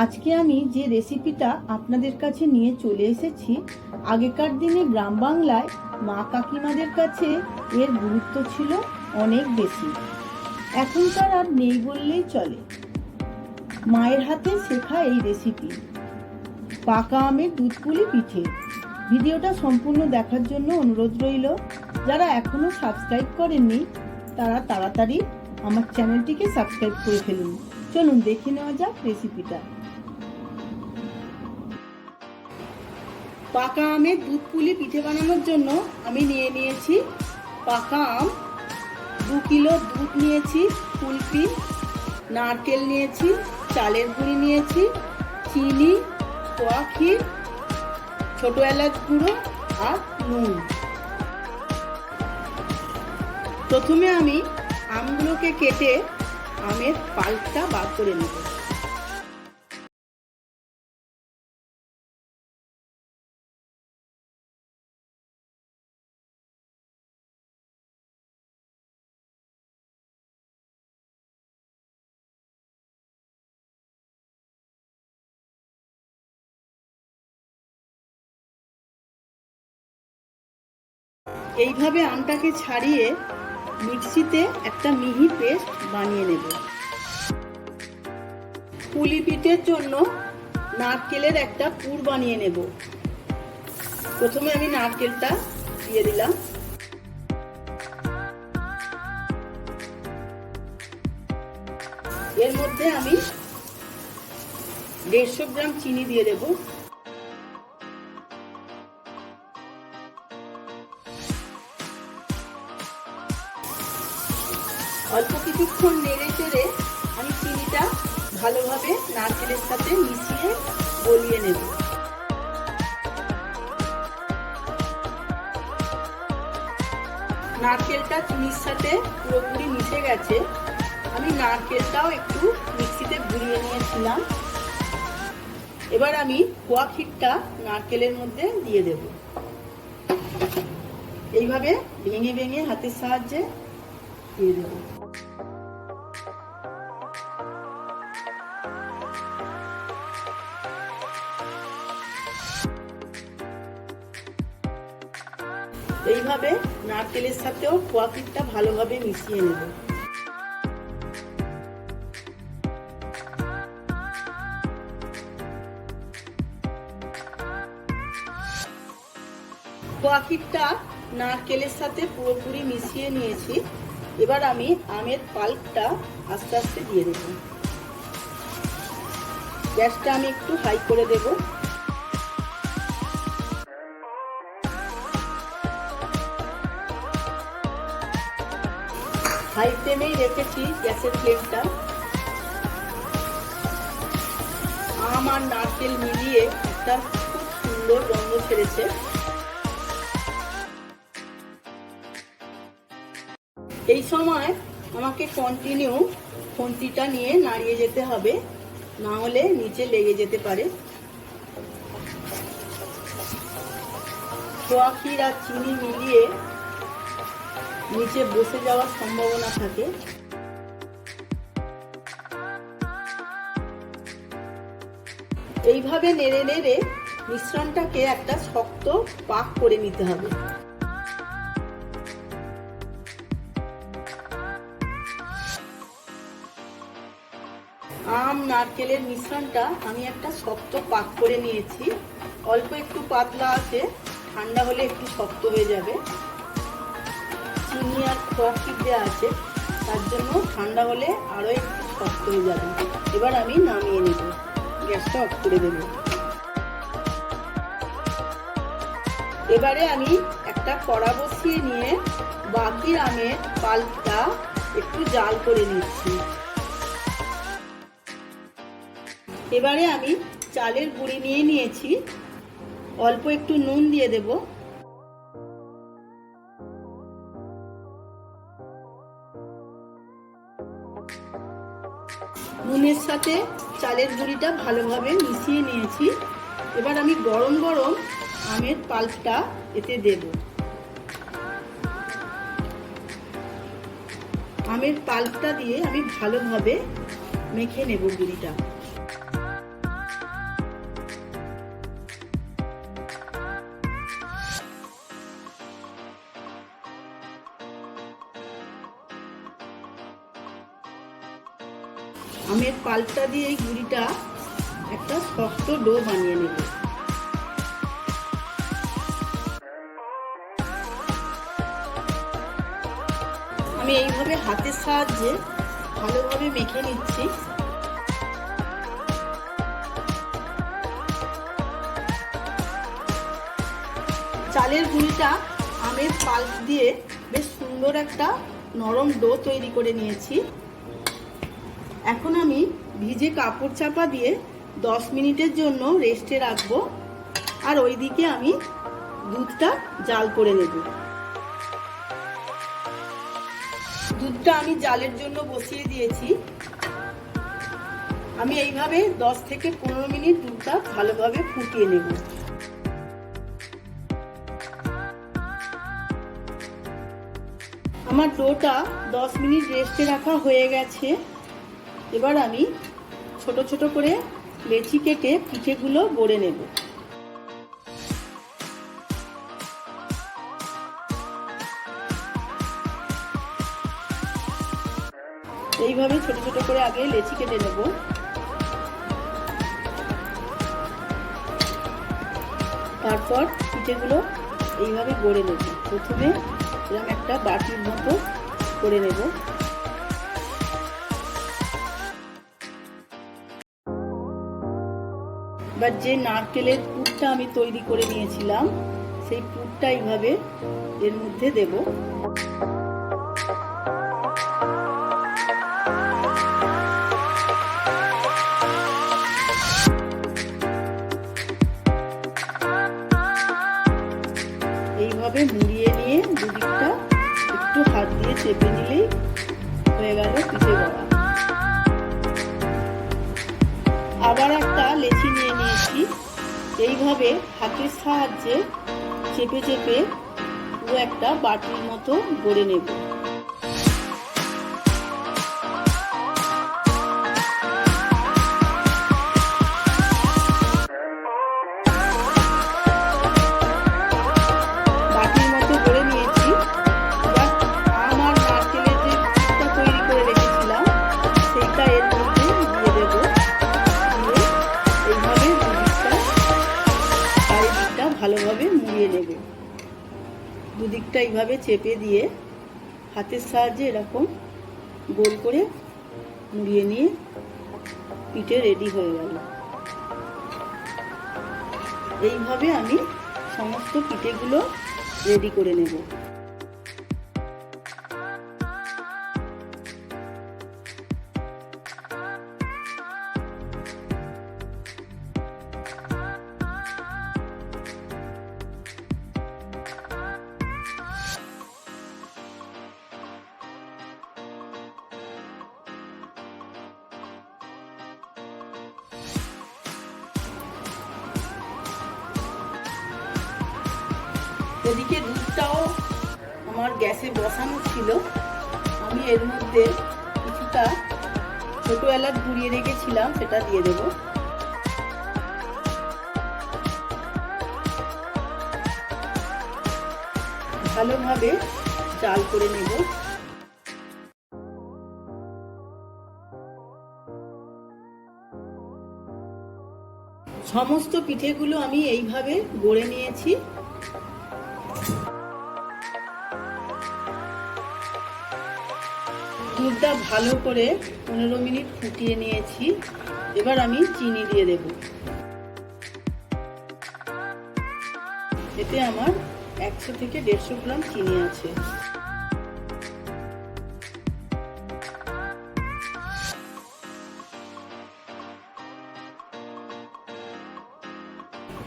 আজকে আমি যে রেসিপিটা আপনাদের কাছে নিয়ে চলে এসেছি, আগেকার দিনে গ্রাম বাংলায় মা কাকিমাদের কাছে এর গুরুত্ব ছিল অনেক বেশি। এখনকার আর নেই বললেই চলে। মায়ের হাতে শেখা এই রেসিপি। পাকা আমের দুধ পুলি পিঠে। ভিডিওটা সম্পূর্ণ দেখার জন্য অনুরোধ রইল, যারা এখনও সাবস্ক্রাইব করেননি, তারা তাড়াতাড়ি আমার চ্যানেলটিকে সাবস্ক্রাইব করে ফেলুন। চলুন দেখে নেওয়া যাক রেসিপিটা পাকা আমের দুধ পুলি পিঠে বানানোর জন্য আমি নিয়ে নিয়েছি পাকা আম, দু কিলো দুধ নিয়েছি কুলপি নারকেল নিয়েছি, চালের গুঁড়ি নিয়েছি, চিনি খোয়া ক্ষীর, ছোট এলাচ গুঁড়ো আর নুন। প্রথমে আমি আমগুলোকে কেটে আমের পাল্পটা বার করে নেব। এইভাবে আমটাকে ছাড়িয়ে মিক্সিতে একটা মিহি পেস্ট বানিয়ে নেব। পুলি পিঠের জন্য নারকেলের একটা পুর বানিয়ে নেব। প্রথমে আমি নারকেলটা দিয়ে দিলাম। এর মধ্যে আমি দেড়শো গ্রাম চিনি দিয়ে দেবো। অল্প কিছুক্ষণ নেড়ে চেড়ে আমি চিনিটা ভালোভাবে নারকেলের সাথে মিশিয়ে গলিয়ে নেব। নারকেলটা চিনির সাথে পুরোপুরি মিশে গেছে। আমি নারকেলটাও একটু মিক্সিতে ঘুরিয়ে নিয়েছিলাম। এবার আমি কোয়া ক্ষীরটা নারকেলের মধ্যে দিয়ে দেব। এইভাবে ভেঙে ভেঙে হাতের সাহায্যে দিয়ে দেবো। এইভাবে নারকেলের সাথেও কোয়াকিটটা ভালোভাবে মিশিয়ে নেব। কোয়াকিটটা নারকেলের সাথে পুরোপুরি মিশিয়ে নিয়েছি। এবার আমি আমের পাল্পটা আস্তে আস্তে দিয়ে দেব। গ্যাসটা আমি একটু হাই করে দেবো। হাই ফ্লেমেই রেখেছি গ্যাসের ফ্লেমটা আম আর নারকেল মিলিয়ে একটা খুব সুন্দর গন্ধ ছেড়েছে। এই সময় আমাকে কন্টিনিউ খুন্তিটা নিয়ে নাড়িয়ে যেতে হবে, না হলে নিচে লেগে যেতে পারে। খোয়া আর চিনি মিলিয়ে নিচে বসে যাওয়ার সম্ভাবনা থাকে। এইভাবে নেড়ে নেড়ে মিশ্রণটাকে একটা শক্ত পাক করে নিতে হবে। আম, নারকেলের মিশ্রণটা আমি একটা শক্ত পাক করে নিয়েছি। অল্প একটু পাতলা আছে, ঠান্ডা হলে একটু শক্ত হয়ে যাবে। চিনি আর দেওয়া আছে, তার জন্য ঠান্ডা হলে আরও একটু শক্ত হয়ে যাবে। এবার আমি নামিয়ে নেব। গ্যাসটা অফ করে দেব। এবারে আমি একটা কড়া বসিয়ে নিয়ে বাকি আমের পাল্পটা একটু জাল করে নিচ্ছি। এবারে আমি চালের গুঁড়ি নিয়ে নিয়েছি। অল্প একটু নুন দিয়ে দেবো। সাথে চালের গুঁড়িটা ভালোভাবে মিশিয়ে নিয়েছি। এবার আমি গরম গরম আমের পাল্পটা এতে দেব। আমের পাল্পটা দিয়ে আমি ভালোভাবে মেখে নেব গুঁড়িটা। পাল্পটা দিয়ে এই গুঁড়িটা একটা শক্ত ডো বানিয়ে নেব। আমি এইভাবে হাতের সাহায্যে ভালোভাবে মেখে নিচ্ছি। চালের গুঁড়িটা আমের পাল্প দিয়ে বেশ সুন্দর একটা নরম ডো তৈরি করে নিয়েছি। এখন আমি ভিজে কাপড় চাপা দিয়ে দশ মিনিটের জন্য রেস্টে রাখব। আর ওইদিকে আমি দুধটা জাল করে নেব। দুধটা আমি জালের জন্য বসিয়ে দিয়েছি। আমি এইভাবে দশ থেকে পনেরো মিনিট দুধটা ভালোভাবে ফুটিয়ে নেব। আমার ডোটা দশ মিনিট রেস্টে রাখা হয়ে গেছে। এবার আমি ছোট ছোট করে লেচি কেটে পিঠেগুলো গড়ে নেব। এইভাবে ছোট ছোট করে আগে লেচি কেটে নেব। তারপর পিঠেগুলো এইভাবে গড়ে নেব। প্রথমে এরকম একটা বাটির মতো করে নেব। এবার যে নারকেলের পুরটা আমি তৈরি করে নিয়েছিলাম, সেই পুরটা এইভাবে এর মধ্যে দেব। এইভাবে মুড়িয়ে নিয়ে দুদিকটা একটু হাত দিয়ে চেপে নিলেই হয়ে গেল পিঠে বড়া আবার একটা লেচি নিয়ে এইভাবে হাতের সাহায্যে চেপে চেপে ও একটা বাটির মতো গড়ে নেব। ভালোভাবে নেবে। দুদিকটা এইভাবে চেপে দিয়ে হাতের সাহায্যে এরকম গোল করে মুড়িয়ে নিয়ে পিঠে রেডি হয়ে গেল। এইভাবে আমি সমস্ত পিঠেগুলো রেডি করে নেব। এদিকে দুধটাও আমার গ্যাসে বসানো ছিল। আমি এর মধ্যে কিছুটা ছোটো এলাচ গুঁড়িয়ে রেখেছিলাম, সেটা দিয়ে দেব। ভালোভাবে জাল করে নেব। সমস্ত পিঠেগুলো আমি এইভাবে গড়ে নিয়েছি। দুধটা ভালো করে পনেরো মিনিট ফুটিয়ে নিয়েছি। এবার আমি চিনি দিয়ে দেব। এতে আমার একশো থেকে দেড়শো গ্রাম চিনি আছে।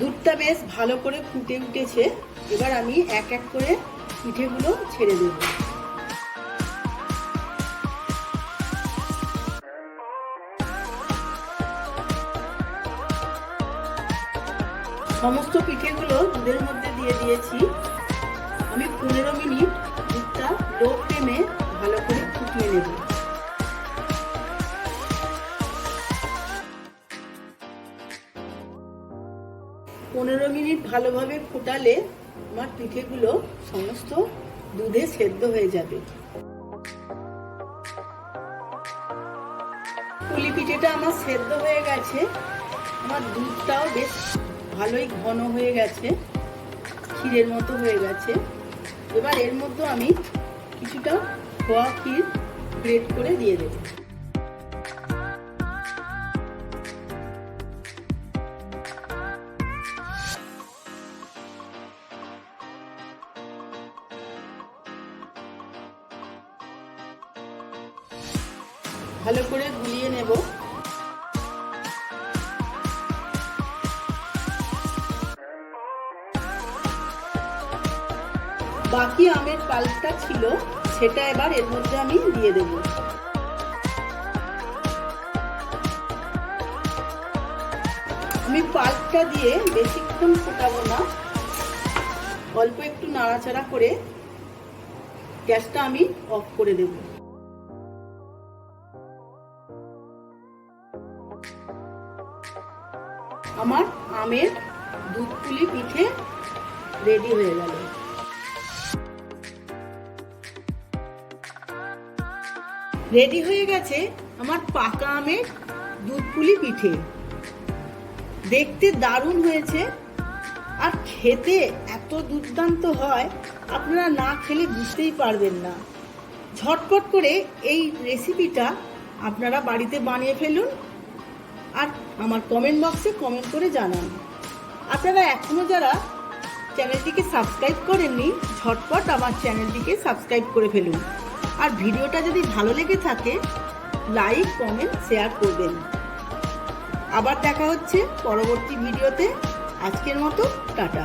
দুধটা বেশ ভালো করে ফুটে উঠেছে। এবার আমি এক এক করে পিঠেগুলো ছেড়ে দেবো। সমস্ত পিঠেগুলো দুধের মধ্যে দিয়ে দিয়েছি। আমি পনেরো মিনিট দুধটা লো ফ্লেমে ভালো করে ফুটিয়ে নেব। পনেরো মিনিট ভালোভাবে ফুটালে আমার পিঠেগুলো সমস্ত দুধে সেদ্ধ হয়ে যাবে। পুলি পিঠেটা আমার সেদ্ধ হয়ে গেছে। আমার দুধটাও বেশ ভালোই ঘন হয়ে গেছে, ক্ষীরের মতো হয়ে গেছে। এবার এর মধ্যে আমি কিছুটা খোয়া ক্ষীর গ্রেট করে দিয়ে দেবো। ভালো করে গুলিয়ে নেব। বাকি আমের পাল্পটা ছিল, সেটা এবার এর মধ্যে আমি দিয়ে দেব। আমি পাল্পটা দিয়ে বেশিক্ষণ ফোটাবো না। অল্প একটু নাড়াচাড়া করে গ্যাসটা আমি অফ করে দেবো। আমার আমের দুধ পুলি পিঠে রেডি হয়ে গেল। রেডি হয়ে গেছে আমার পাকা আমের দুধ পুলি পিঠে। দেখতে দারুণ হয়েছে আর খেতে এত দুর্দান্ত হয়, আপনারা না খেলে বুঝতেই পারবেন না। ঝটপট করে এই রেসিপিটা আপনারা বাড়িতে বানিয়ে ফেলুন আর আমার কমেন্ট বক্সে কমেন্ট করে জানান। আপনারা এখনও যারা চ্যানেলটিকে সাবস্ক্রাইব করেননি, ঝটপট আমার চ্যানেলটিকে সাবস্ক্রাইব করে ফেলুন। আর ভিডিওটা যদি ভালো লেগে থাকে লাইক কমেন্ট শেয়ার করবেন। আবার দেখা হচ্ছে পরবর্তী ভিডিওতে। আজকের মতো, টাটা।